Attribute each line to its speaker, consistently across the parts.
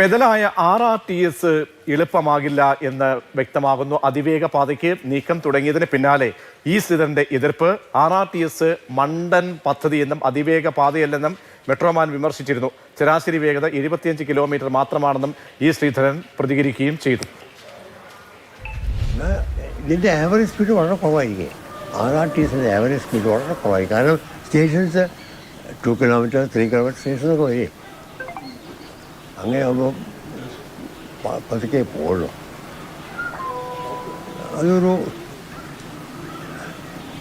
Speaker 1: ബദലായ R R T S എളുപ്പമാകില്ല എന്ന് വ്യക്തമാകുന്നു. അതിവേഗ പാതയ്ക്ക് നീക്കം തുടങ്ങിയതിന് പിന്നാലെ ഈ സ്ഥിതന്റെ എതിർപ്പ് ആർ ആർ ടി എസ് മണ്ടൻ പദ്ധതി എന്നും അതിവേഗ പാതയല്ലെന്നും മെട്രോമാൻ വിമർശിച്ചിരുന്നു. ശരാശരി വേഗത എഴുപത്തിയഞ്ച് കിലോമീറ്റർ മാത്രമാണെന്നും ഈ ശ്രീധരൻ പ്രതികരിക്കുകയും ചെയ്തു.
Speaker 2: ഇതിന്റെ ആവറേജ് സ്പീഡ് വളരെ കുറവായിരിക്കും. ആർ ആർ ടി എസിന്റെ ആവറേജ് സ്പീഡ് വളരെ കാരണം stations two kilometre three kilometre സ്റ്റേഷനൊക്കെ വരും. അങ്ങനെ ആകുമ്പോൾ പ- പതുക്കെ പോകുള്ളൂ അതൊരു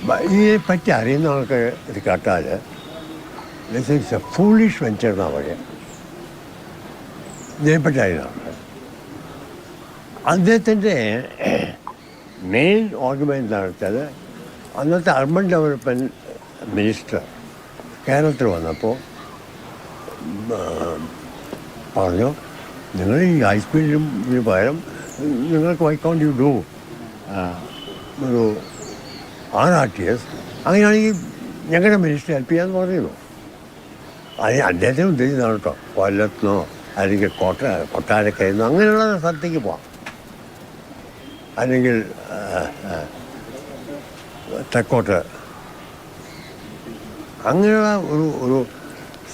Speaker 2: ബ- ഇതിനെ പറ്റി അറിയുന്ന ആൾക്ക് ഇത് കേട്ടാൽ this is a foolish venture എന്നാണ് പറയുക ഇതിനെപ്പറ്റി അറിയുന്ന ആൾക്ക് അദ്ദേഹത്തിൻ്റെ മെയിൻ ഓർഗ്യുമെൻ്റ് എന്താണെന്ന് വെച്ചാൽ അന്നത്തെ അർബൻ ഡെവലപ്മെൻറ്റ് മിനിസ്റ്റർ കേരളത്തിൽ വന്നപ്പോൾ പറഞ്ഞു നിങ്ങൾ ഈ സ്പീഡിലും ഇതിന് പകരം നിങ്ങൾക്ക് വൈക്കൗണ്ട് യു ഡു ഒരു ആർ ആർ ടി എസ് അങ്ങനെയാണെങ്കിൽ ഞങ്ങളുടെ മിനിസ്റ്റർ ഹെൽപ്പ് ചെയ്യാമെന്ന് പറഞ്ഞിരുന്നു. അത് അദ്ദേഹത്തിന് ഉദ്ദേശിച്ചതാണ് കേട്ടോ കൊല്ലത്തുനിന്നോ അല്ലെങ്കിൽ കോട്ട കൊട്ടാരക്കരയിൽ നിന്നോ അങ്ങനെയുള്ള സ്ഥലത്തേക്ക് പോവാം. അല്ലെങ്കിൽ തെക്കോട്ട്. അങ്ങനെയുള്ള ഒരു ഒരു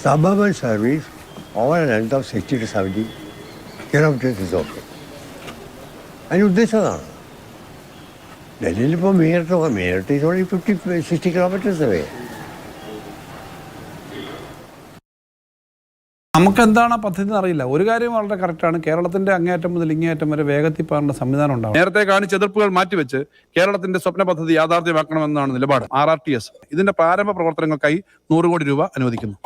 Speaker 2: suburban service over length of sixty to seventy kilometres okay അതിന് ഉദ്ദേശിച്ചതാണ് ഡൽഹിയിൽ ഇപ്പോൾ Meerut Meerut is only fifty sixty kilometres away
Speaker 3: നമുക്ക് എന്താണ് ആ പദ്ധതി എന്ന് അറിയില്ല. ഒരു കാര്യം വളരെ കറക്റ്റാണ് കേരളത്തിന്റെ അങ്ങേയറ്റം മുതൽ ഇങ്ങേയറ്റം വരെ വേഗത്തിൽ പോകാനുള്ള സംവിധാനം ഉണ്ടാവും നേരത്തെ കാണിച്ച എതിർപ്പുകൾ മാറ്റിവെച്ച് കേരളത്തിന്റെ സ്വപ്ന പദ്ധതി യാഥാർത്ഥ്യമാക്കണമെന്നാണ് നിലപാട്. R R T S. ഇതിന്റെ പ്രാരംഭ പ്രവർത്തനങ്ങൾക്കായി നൂറ് കോടി രൂപ അനുവദിക്കുന്നു.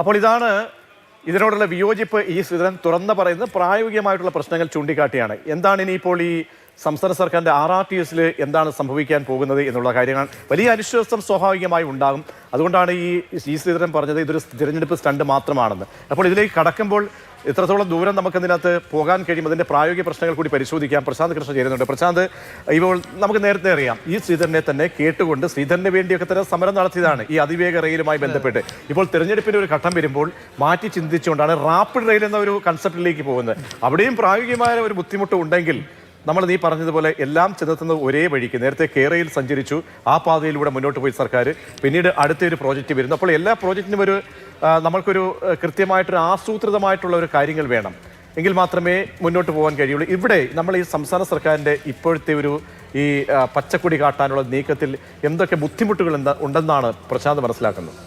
Speaker 1: അപ്പോൾ ഇതാണ് ഇതിനോടുള്ള വിയോജിപ്പ് ഈ ശ്രീധരൻ തുറന്ന് പറയുന്നത് പ്രായോഗികമായിട്ടുള്ള പ്രശ്നങ്ങൾ ചൂണ്ടിക്കാട്ടിയാണ്. എന്താണ് ഇനിയിപ്പോൾ ഈ സംസ്ഥാന സർക്കാരിന്റെ ആർ ആർ ടി എസിൽ എന്താണ് സംഭവിക്കാൻ പോകുന്നത് എന്നുള്ള കാര്യങ്ങൾ വലിയ അനിശ്ചിതത്വം സ്വാഭാവികമായി ഉണ്ടാകും. അതുകൊണ്ടാണ് ഈ സി ശ്രീധരൻ പറഞ്ഞത് ഇതൊരു തിരഞ്ഞെടുപ്പ് സ്റ്റണ്ട് മാത്രമാണെന്ന്. അപ്പോൾ ഇതിലേക്ക് കടക്കുമ്പോൾ എത്രത്തോളം ദൂരം നമുക്ക് ഇതിനകത്ത് പോകാൻ കഴിയും. അതിന്റെ പ്രായോഗിക പ്രശ്നങ്ങൾ കൂടി പരിശോധിക്കാം. പ്രശാന്ത് കൃഷ്ണ ചേരുന്നുണ്ട്. പ്രശാന്ത് ഇപ്പോൾ നമുക്ക് നേരത്തെ അറിയാം. ഈ ശ്രീധരനെ തന്നെ കേട്ടുകൊണ്ട് ശ്രീധരന് വേണ്ടിയൊക്കെ തന്നെ സമരം നടത്തിയതാണ് ഈ അതിവേഗ റെയിലുമായി ബന്ധപ്പെട്ട്. ഇപ്പോൾ തിരഞ്ഞെടുപ്പിന്റെ ഒരു ഘട്ടം വരുമ്പോൾ മാറ്റി ചിന്തിച്ചുകൊണ്ടാണ് റാപ്പിഡ് റെയിൽ എന്ന ഒരു കൺസെപ്റ്റിലേക്ക് പോകുന്നത്. അവിടെയും പ്രായോഗികമായ ഒരു ബുദ്ധിമുട്ട് ഉണ്ടെങ്കിൽ നമ്മൾ നീ പറഞ്ഞതുപോലെ എല്ലാം ചെന്നെത്തുന്നത് ഒരേ വഴിക്ക് നേരത്തെ കേരളയിൽ സഞ്ചരിച്ചു. ആ പാതയിലൂടെ മുന്നോട്ട് പോയി സർക്കാർ പിന്നീട് അടുത്ത ഒരു പ്രോജക്റ്റ് വരുന്നു. അപ്പോൾ എല്ലാ പ്രോജക്റ്റിനും ഒരു നമ്മൾക്കൊരു കൃത്യമായിട്ടൊരു ആസൂത്രിതമായിട്ടുള്ള ഒരു കാര്യങ്ങൾ വേണം. എങ്കിൽ മാത്രമേ മുന്നോട്ട് പോകാൻ കഴിയുള്ളൂ. ഇവിടെ നമ്മൾ ഈ സംസ്ഥാന സർക്കാരിന്റെ ഇപ്പോഴത്തെ ഒരു ഈ പച്ചക്കൊടി കാട്ടാനുള്ള നീക്കത്തിൽ എന്തൊക്കെ ബുദ്ധിമുട്ടുകൾ ഉണ്ടെന്നാണ് പ്രശാന്ത് മനസ്സിലാക്കുന്നത്.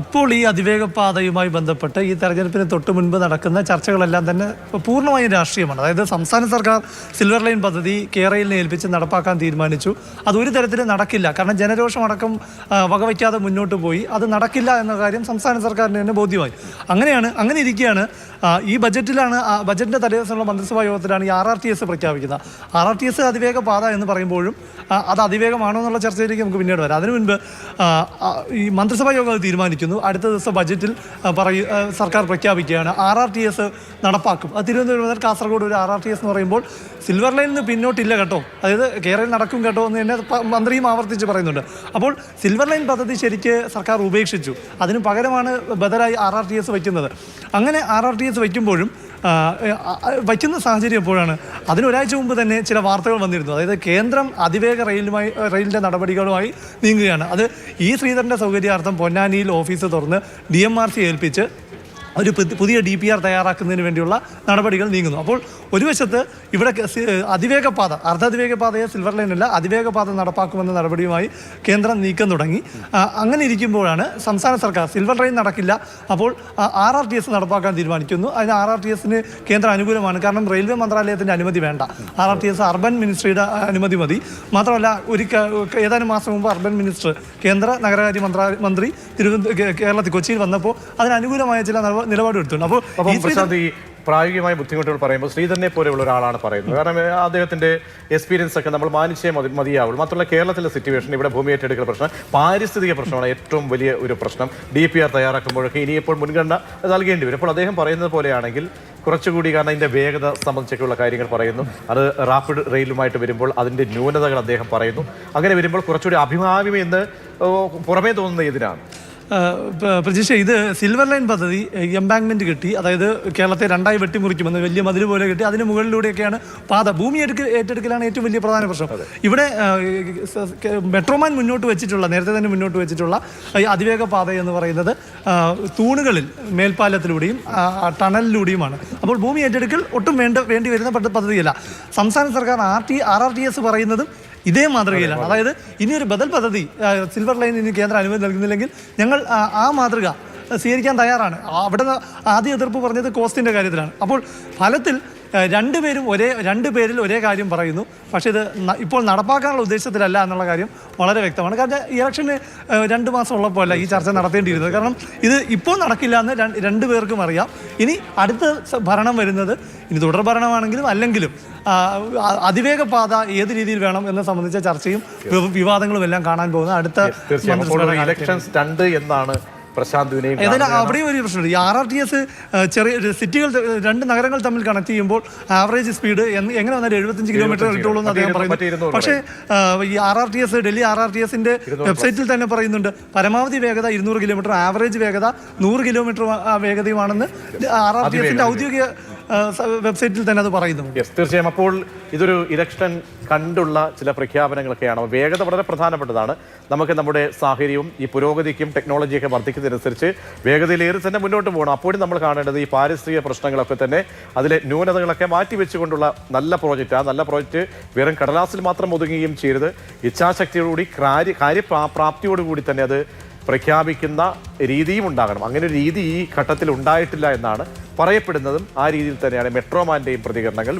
Speaker 4: ഇപ്പോൾ ഈ അതിവേഗ പാതയുമായി ബന്ധപ്പെട്ട് ഈ തെരഞ്ഞെടുപ്പിന് തൊട്ട് മുൻപ് നടക്കുന്ന ചർച്ചകളെല്ലാം തന്നെ പൂർണമായും രാഷ്ട്രീയമാണ്. അതായത് സംസ്ഥാന സർക്കാർ സിൽവർ ലൈൻ പദ്ധതി കേരളയിൽ ഏൽപ്പിച്ച് നടപ്പാക്കാൻ തീരുമാനിച്ചു. അത് ഒരു തരത്തിലും നടക്കില്ല. കാരണം ജനരോഷം അടക്കം വകവയ്ക്കാതെ മുന്നോട്ട് പോയി. അത് നടക്കില്ല എന്ന കാര്യം സംസ്ഥാന സർക്കാരിന് തന്നെ ബോധ്യമായി. അങ്ങനെയാണ് അങ്ങനെ ഇരിക്കുകയാണ്. ഈ ബജറ്റിലാണ് ബജറ്റിന്റെ തലേദിവസമുള്ള മന്ത്രിസഭാ യോഗത്തിലാണ് ഈ ആർ ആർ ടി എസ് പ്രഖ്യാപിക്കുന്നത്. ആർ ആർ ടി എസ് അതിവേഗ പാത എന്ന് പറയുമ്പോഴും അത് അതിവേഗമാണോ എന്നുള്ള ചർച്ചയിലേക്ക് നമുക്ക് പിന്നീട് വരാം. അതിനു മുൻപ് ഈ മന്ത്രിസഭാ യോഗം തീരുമാനിക്കുന്നു. അടുത്ത ദിവസം ബജറ്റിൽ പറയു സർക്കാർ പ്രഖ്യാപിക്കുകയാണ്. ആർ ആർ ടി എസ് നടപ്പാക്കും. അത് തിരുവനന്തപുരം മുതൽ കാസർഗോഡ് ഒരു ആർ ആർ ടി എസ് എന്ന് പറയുമ്പോൾ സിൽവർ ലൈനിൽ നിന്ന് പിന്നോട്ടില്ല കേട്ടോ. അതായത് കേരളയിൽ നടക്കും കേട്ടോ എന്ന് തന്നെ മന്ത്രിയും ആവർത്തിച്ച് പറയുന്നുണ്ട്. അപ്പോൾ സിൽവർ ലൈൻ പദ്ധതി ശരിക്ക് സർക്കാർ ഉപേക്ഷിച്ചു. അതിന് പകരമാണ് ബദലായി ആർ ആർ ടി എസ് വയ്ക്കുന്നത്. അങ്ങനെ ആർ ആർ ടി എസ് വയ്ക്കുമ്പോഴും വയ്ക്കുന്ന സാഹചര്യം എപ്പോഴാണ്? അതിനൊരാഴ്ച മുമ്പ് തന്നെ ചില വാർത്തകൾ വന്നിരുന്നു. അതായത് കേന്ദ്രം അതിവേഗ റെയിലുമായി റെയിലിന്റെ നടപടികളുമായി നീങ്ങുകയാണ്. അത് ഈ ശ്രീധരന്റെ സൗകര്യാർത്ഥം പൊന്നാനിയിൽ ഓഫീസ് തുറന്ന് ഡി ഏൽപ്പിച്ച് ഒരു പുതിയ ഡി പി ആർ തയ്യാറാക്കുന്നതിന് വേണ്ടിയുള്ള നടപടികൾ നീങ്ങുന്നു. അപ്പോൾ ഒരു വശത്ത് ഇവിടെ അതിവേഗപാത അതിവേഗ പാത അർദ്ധ അതിവേഗ പാതയെ സിൽവർ ലൈനല്ല അതിവേഗ പാത നടപ്പാക്കുമെന്ന നടപടിയുമായി കേന്ദ്രം നീക്കം തുടങ്ങി. അങ്ങനെ ഇരിക്കുമ്പോഴാണ് സംസ്ഥാന സർക്കാർ സിൽവർ ലൈൻ നടക്കില്ല അപ്പോൾ ആർ ആർ ടി എസ് നടപ്പാക്കാൻ തീരുമാനിക്കുന്നു. അതിന് ആർ ആർ ടി എസിന് കേന്ദ്രം അനുകൂലമാണ്. കാരണം റെയിൽവേ മന്ത്രാലയത്തിന്റെ അനുമതി വേണ്ട. R R T S urban മിനിസ്ട്രിയുടെ അനുമതി മതി. മാത്രമല്ല ഒരു ഏതാനും മാസം മുമ്പ് അർബൻ മിനിസ്റ്റർ കേന്ദ്ര നഗരകാര്യ മന്ത്രാ മന്ത്രി തിരുവനന്തപുരം കേരളത്തിൽ കൊച്ചിയിൽ വന്നപ്പോൾ അതിന് അനുകൂലമായ ചില നിലപാ- നിലപാടെടുത്തിട്ടുണ്ട്. അപ്പോൾ
Speaker 1: പ്രശാന്ത് ഈ പ്രായോഗികമായ ബുദ്ധിമുട്ടുകൾ പറയുമ്പോൾ ശ്രീധരനെ പോലെയുള്ള ഒരാളാണ് പറയുന്നത്. കാരണം അദ്ദേഹത്തിന്റെ എക്സ്പീരിയൻസ് ഒക്കെ നമ്മൾ മാനിച്ചേ മതി മതിയാവുള്ളൂ. മാത്രമല്ല കേരളത്തിലെ സിറ്റുവേഷൻ ഇവിടെ ഭൂമി ഏറ്റെടുക്കൽ പ്രശ്നം പാരിസ്ഥിതിക പ്രശ്നമാണ് ഏറ്റവും വലിയ ഒരു പ്രശ്നം. ഡി പി ആർ തയ്യാറാക്കുമ്പോഴൊക്കെ ഇനിയിപ്പോൾ മുൻഗണന നൽകേണ്ടി വരും. അപ്പോൾ അദ്ദേഹം പറയുന്നത് പോലെയാണെങ്കിൽ കുറച്ചുകൂടി കാരണം അതിന്റെ വേഗത സംബന്ധിച്ചൊക്കെയുള്ള കാര്യങ്ങൾ പറയുന്നു. അത് റാപ്പിഡ് റെയിലുമായിട്ട് വരുമ്പോൾ അതിന്റെ ന്യൂനതകൾ അദ്ദേഹം പറയുന്നു. അങ്ങനെ വരുമ്പോൾ കുറച്ചുകൂടി എന്ന് ഓ, പുറമേ തോന്നുന്ന ഇതിനാണ്
Speaker 4: പ്രജീഷ ഇത് സിൽവർ ലൈൻ പദ്ധതി എംബാങ്ക്മെന്റ് കിട്ടി. അതായത് കേരളത്തെ രണ്ടായി വെട്ടിമുറിക്കുമെന്ന് വലിയ മതിൽ പോലെ കിട്ടി. അതിന് മുകളിലൂടെയൊക്കെയാണ് പാത. ഭൂമി എടുക്ക ഏറ്റെടുക്കലാണ് ഏറ്റവും വലിയ പ്രധാന പ്രശ്നം. ഇവിടെ മെട്രോമാൻ മുന്നോട്ട് വെച്ചിട്ടുള്ള നേരത്തെ തന്നെ മുന്നോട്ട് വെച്ചിട്ടുള്ള ഈ അതിവേഗ പാത എന്ന് പറയുന്നത് തൂണുകളിൽ മേൽപ്പാലത്തിലൂടെയും ടണലിലൂടെയുമാണ്. അപ്പോൾ ഭൂമി ഏറ്റെടുക്കൽ ഒട്ടും വേണ്ട വേണ്ടി വരുന്ന പദ്ധതിയല്ല. സംസ്ഥാന സർക്കാർ R T R R T S പറയുന്നതും ഇതേ മാതൃകയിലാണ്. അതായത് ഇനിയൊരു ബദൽ പദ്ധതി സിൽവർ ലൈൻ ഇനി കേന്ദ്രം അനുമതി നൽകുന്നില്ലെങ്കിൽ ഞങ്ങൾ ആ, മാതൃക സ്വീകരിക്കാൻ തയ്യാറാണ്. അവിടെ ആദ്യ എതിർപ്പ് പറഞ്ഞത് കോസ്റ്റിന്റെ കാര്യത്തിലാണ്. അപ്പോൾ ഫലത്തിൽ രണ്ടുപേരും ഒരേ രണ്ട് പേരിൽ ഒരേ കാര്യം പറയുന്നു. പക്ഷേ ഇത് ഇപ്പോൾ നടപ്പാക്കാനുള്ള ഉദ്ദേശത്തിലല്ല എന്നുള്ള കാര്യം വളരെ വ്യക്തമാണ്. കാരണം ഇലക്ഷന് രണ്ട് മാസം ഉള്ളപ്പോൾ അല്ല ഈ ചർച്ച നടത്തേണ്ടിയിരുന്നത്. കാരണം ഇത് ഇപ്പോൾ നടക്കില്ല എന്ന് രണ്ട് രണ്ട് പേർക്കും അറിയാം. ഇനി അടുത്ത ഭരണം വരുന്നത് ഇനി തുടർ ഭരണമാണെങ്കിലും അല്ലെങ്കിലും അതിവേഗ പാത ഏത് രീതിയിൽ വേണം എന്ന് സംബന്ധിച്ച ചർച്ചയും വിവാദങ്ങളും എല്ലാം കാണാൻ പോകുന്നത് അടുത്ത
Speaker 1: തീർച്ചയായും. അപ്പോൾ
Speaker 4: മന്ത്രിസഭയുടെ
Speaker 1: ഇലക്ഷൻ സ്റ്റണ്ട് എന്നാണ് പ്രശാന്ത് വിനയും
Speaker 4: ഏതായാലും. അവിടെയും ഒരു പ്രശ്നമുണ്ട്. ഈ ആർ ആർ ടി എസ് ചെറിയ സിറ്റികൾ രണ്ട് നഗരങ്ങൾ തമ്മിൽ കണക്ട് ചെയ്യുമ്പോൾ ആവറേജ് സ്പീഡ് എങ്ങനെ വന്നാലും എഴുപത്തഞ്ച് കിലോമീറ്റർ
Speaker 1: 75
Speaker 4: കിട്ടുള്ളൂ എന്ന് അദ്ദേഹം പറയുന്നു പക്ഷേ ഈ R R T S Delhi R R T എസിന്റെ വെബ്സൈറ്റിൽ തന്നെ പറയുന്നുണ്ട് പരമാവധി വേഗത ഇരുന്നൂറ് കിലോമീറ്റർ ആവറേജ് വേഗത നൂറ് കിലോമീറ്റർ വേഗതയുമാണെന്ന് ആർ ആർ ടി എസിന്റെ ഔദ്യോഗിക വെബ്സൈറ്റിൽ തന്നെ അത് പറയുന്നു.
Speaker 1: യെസ് തീർച്ചയായും. അപ്പോൾ ഇതൊരു ഇലക്ഷൻ കണ്ടുള്ള ചില പ്രഖ്യാപനങ്ങളൊക്കെയാണ്. വേഗത വളരെ പ്രധാനപ്പെട്ടതാണ്. നമുക്ക് നമ്മുടെ സാഹചര്യവും ഈ പുരോഗതിക്കും ടെക്നോളജിയൊക്കെ വർദ്ധിക്കുന്നതിനനുസരിച്ച് വേഗതയിലേറി തന്നെ മുന്നോട്ട് പോകണം. അപ്പോഴും നമ്മൾ കാണേണ്ടത് ഈ പാരിസ്ഥിതിക പ്രശ്നങ്ങളൊക്കെ തന്നെ അതിലെ ന്യൂനതകളൊക്കെ മാറ്റിവെച്ചുകൊണ്ടുള്ള നല്ല പ്രോജക്റ്റ് ആ. നല്ല പ്രോജക്റ്റ് വെറും കടലാസിൽ മാത്രം ഒതുങ്ങുകയും ചെയ്യരുത്. ഇച്ഛാശക്തിയോടുകൂടി കാര്യ കാര്യപ്രാപ്തിയോടുകൂടി തന്നെ അത് പ്രഖ്യാപിക്കുന്ന രീതിയും ഉണ്ടാകണം. അങ്ങനെ ഒരു രീതി ഈ ഘട്ടത്തിൽ ഉണ്ടായിട്ടില്ല എന്നാണ് പറയപ്പെടുന്നതും ആ രീതിയിൽ തന്നെയാണ് മെട്രോമാന്റെയും പ്രതികരണങ്ങൾ